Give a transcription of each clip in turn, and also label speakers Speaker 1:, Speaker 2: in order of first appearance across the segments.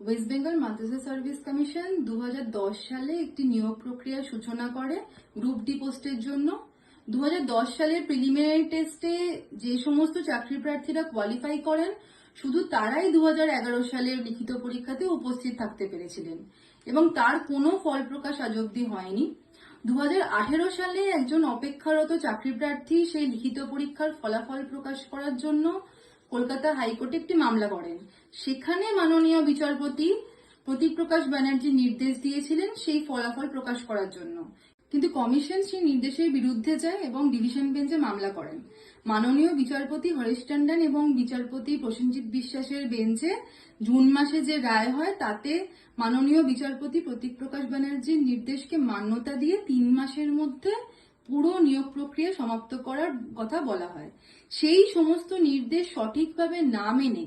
Speaker 1: West Bengal মাদ্রাসা service commission দু হাজার দশ সালে একটি নিয়োগ প্রক্রিয়ার সূচনা করে গ্রুপ ডি পোস্টের জন্য। দু হাজার দশ সালের প্রিলিমিনারি টেস্টে যে সমস্ত চাকরি প্রার্থীরা কোয়ালিফাই করেন, শুধু তারাই দু হাজার এগারো সালের লিখিত পরীক্ষাতে উপস্থিত থাকতে পেরেছিলেন এবং তার কোনো ফল প্রকাশ আজ অব্দি হয়নি। দু হাজার আঠেরো সালে একজন অপেক্ষারত চাকরি প্রার্থী সেই লিখিত পরীক্ষার ফলাফল প্রকাশ করার জন্য কলকাতা হাইকোর্টে একটি মামলা করেন। সেখানে মাননীয় বিচারপতি প্রতীক প্রকাশ ব্যানার্জি নির্দেশ দিয়েছিলেন সেই ফলাফল প্রকাশ করার জন্য। কিন্তু কমিশন সেই নির্দেশের বিরুদ্ধে যায় এবং ডিভিশন বেঞ্চে মামলা করেন। মাননীয় বিচারপতি হরেশ টন্ডন এবং বিচারপতি প্রসেনজিৎ বিশ্বাসের বেঞ্চে জুন মাসে যে রায় হয়, তাতে মাননীয় বিচারপতি প্রতীক প্রকাশ ব্যানার্জির নির্দেশকে মান্যতা দিয়ে তিন মাসের মধ্যে পুরো নিয়োগ প্রক্রিয়া সমাপ্ত করার কথা বলা হয়। সেই সমস্ত নির্দেশ সঠিকভাবে না মেনে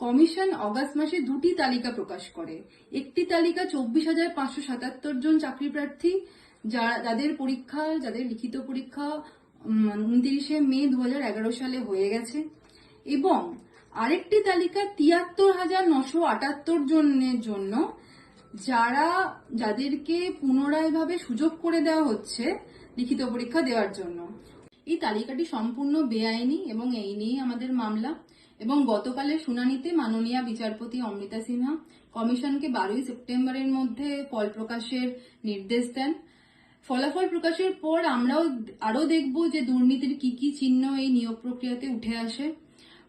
Speaker 1: কমিশন অগাস্ট মাসে দুটি তালিকা প্রকাশ করে। একটি তালিকা চব্বিশ হাজার পাঁচশো সাতাত্তর জন চাকরি প্রার্থী যারা যাদের পরীক্ষা, যাদের লিখিত পরীক্ষা উনত্রিশে মে দু হাজার এগারো সালে হয়ে গেছে। এবং আরেকটি তালিকা তিয়াত্তর হাজার নশো আটাত্তর জনের জন্য, যারা যাদেরকে পুনরায় ভাবে সুযোগ করে দেওয়া হচ্ছে লিখিত পরীক্ষা দেওয়ার জন্য। এই তালিকাটি সম্পূর্ণ বেআইনি এবং এই নিয়েই আমাদের মামলা। এবং গতকালের শুনানিতে মাননীয় বিচারপতি অমৃতা সিনহা কমিশনকে বারোই সেপ্টেম্বরের মধ্যে ফল প্রকাশের নির্দেশ দেন। ফলাফল প্রকাশের পর আমরাও আরও দেখব যে দুর্নীতির কি কি চিহ্ন এই নিয়োগ প্রক্রিয়াতে উঠে আসে।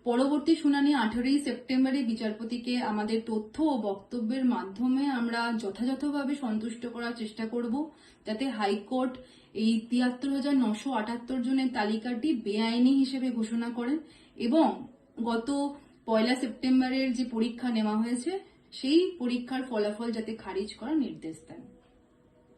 Speaker 1: পরবর্তী শুনানি আঠারোই সেপ্টেম্বরে বিচারপতিকে আমাদের তথ্য ও বক্তব্যের মাধ্যমে আমরা যথাযথভাবে সন্তুষ্ট করার চেষ্টা করব, যাতে হাইকোর্ট এই তিয়াত্তর হাজার নশো আটাত্তর জনের তালিকাটি বেআইনি হিসেবে ঘোষণা করেন এবং গত পয়লা সেপ্টেম্বরের যে পরীক্ষা নেওয়া হয়েছে, সেই পরীক্ষার ফলাফল যাতে খারিজ করার নির্দেশ দেন।